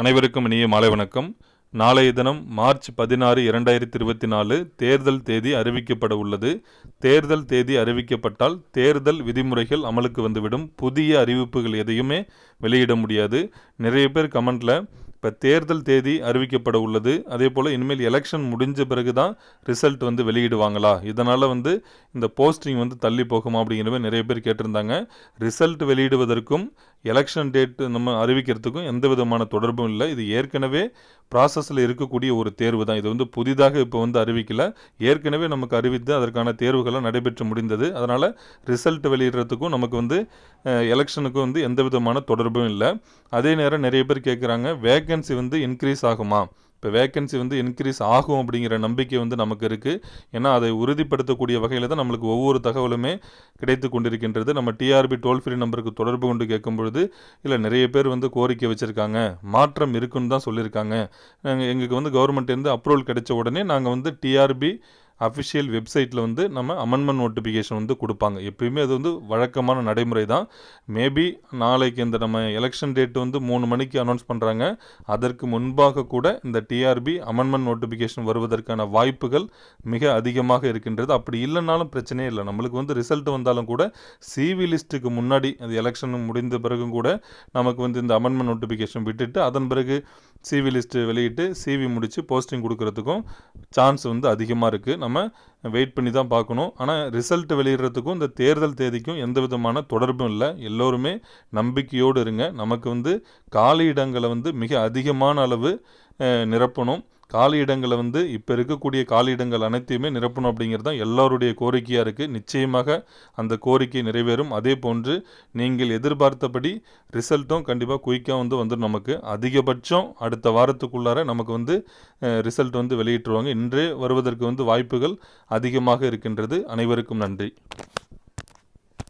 அனைவருக்கும் இனிய மாலை வணக்கம். நாளைய தினம் மார்ச் பதினாறு இரண்டாயிரத்தி இருபத்தி நாலு தேர்தல் தேதி அறிவிக்கப்பட உள்ளது. தேர்தல் தேதி அறிவிக்கப்பட்டால் தேர்தல் விதிமுறைகள் அமலுக்கு வந்துவிடும். புதிய அறிவிப்புகள் எதையுமே வெளியிட முடியாது. நிறைய பேர் கமெண்ட்டில் இப்போ தேர்தல் தேதி அறிவிக்கப்பட உள்ளது. அதே போல் இனிமேல் எலெக்ஷன் முடிஞ்ச பிறகு தான் ரிசல்ட் வந்து வெளியிடுவாங்களா? இதனால் வந்து இந்த போஸ்டிங் வந்து தள்ளி போகுமா அப்படிங்கிற நிறைய பேர் கேட்டிருந்தாங்க. ரிசல்ட் வெளியிடுவதற்கும் எலெக்ஷன் டேட் நம்ம அறிவிக்கிறதுக்கும் எந்த விதமான தொடர்பும் இல்லை. இது ஏற்கனவே ப்ராசஸில் இருக்கக்கூடிய ஒரு தேர்வு தான். இது வந்து புதிதாக இப்போ வந்து அறிவிக்கல. ஏற்கனவே நமக்கு அறிவித்து அதற்கான தேர்வுகளை நடைபெற்று முடிந்தது. அதனால் ரிசல்ட் வெளியிடுறதுக்கும் நமக்கு வந்து எலெக்ஷனுக்கும் வந்து எந்த விதமான தொடர்பும் இல்லை. அதே நேரம் நிறைய பேர் கேட்குறாங்க வேகன்சி வந்து இன்க்ரீஸ் ஆகுமா? இப்போ வேக்கன்சி வந்து இன்க்ரீஸ் ஆகும் அப்படிங்கிற நம்பிக்கை வந்து நமக்கு இருக்குது ஏன்னா அதை உறுதிப்படுத்தக்கூடிய வகையில் தான் நம்மளுக்கு ஒவ்வொரு தகவலுமே கிடைத்து கொண்டிருக்கின்றது. நம்ம டிஆர்பி டோல் ஃப்ரீ நம்பருக்கு தொடர்பு கொண்டு கேட்கும் பொழுது இல்லை நிறைய பேர் வந்து கோரிக்கை வச்சுருக்காங்க. மாற்றம் இருக்குன்னு தான் சொல்லியிருக்காங்க. நாங்கள் எங்களுக்கு வந்து கவர்மெண்ட்லேருந்து அப்ரூவல் கிடைச்ச உடனே நாங்கள் வந்து டிஆர்பி அஃபிஷியல் வெப்சைட்டில் வந்து நம்ம அமெண்ட்மெண்ட் நோட்டிஃபிகேஷன் வந்து கொடுப்பாங்க. எப்பயுமே அது வந்து வழக்கமான நடைமுறை தான். மேபி நாளைக்கு இந்த நம்ம எலெக்ஷன் டேட் வந்து மூணு மணிக்கு அனௌன்ஸ் பண்ணுறாங்க அதற்கு முன்பாக கூட இந்த டிஆர்பி அமெண்ட்மெண்ட் நோட்டிஃபிகேஷன் வருவதற்கான வாய்ப்புகள் மிக அதிகமாக இருக்கின்றது. அப்படி இல்லைனாலும் பிரச்சனையே இல்லை. நம்மளுக்கு வந்து ரிசல்ட் வந்தாலும் கூட சிவி லிஸ்ட்டுக்கு முன்னாடி அது எலெக்ஷன் முடிந்த பிறகும் கூட நமக்கு வந்து இந்த அமெண்ட்மெண்ட் நோட்டிஃபிகேஷன் விட்டுட்டு அதன் பிறகு சிவி லிஸ்ட்டு வெளியிட்டு சிவி முடித்து போஸ்டிங் கொடுக்கறதுக்கும் சான்ஸ் வந்து அதிகமாக இருக்குது நம்ம வெயிட் பண்ணி தான் பார்க்கணும். ஆனால் ரிசல்ட் வெளியிடுறதுக்கும் இந்த தேர்தல் தேதிக்கும் எந்த விதமான தொடர்பும் இல்லை. எல்லோருமே நம்பிக்கையோடு இருங்க. நமக்கு வந்து காலி இடங்களை வந்து மிக அதிகமான அளவு நிரப்பணும். காலி இடங்களை வந்து இப்போ இருக்கக்கூடிய காலி இடங்கள் அனைத்தையுமே நிரப்பணும் அப்படிங்கிறது தான் எல்லோருடைய கோரிக்கையாக இருக்குது நிச்சயமாக அந்த கோரிக்கை நிறைவேறும். அதே போன்று நீங்கள் எதிர்பார்த்தபடி ரிசல்ட்டும் கண்டிப்பாக குயிக்காக வந்து வந்துடும் நமக்கு. அதிகபட்சம் அடுத்த வாரத்துக்குள்ளார நமக்கு வந்து ரிசல்ட் வந்து வெளியிட்டுருவாங்க. இன்றே வருவதற்கு வந்து வாய்ப்புகள் அதிகமாக இருக்கின்றது. அனைவருக்கும் நன்றி.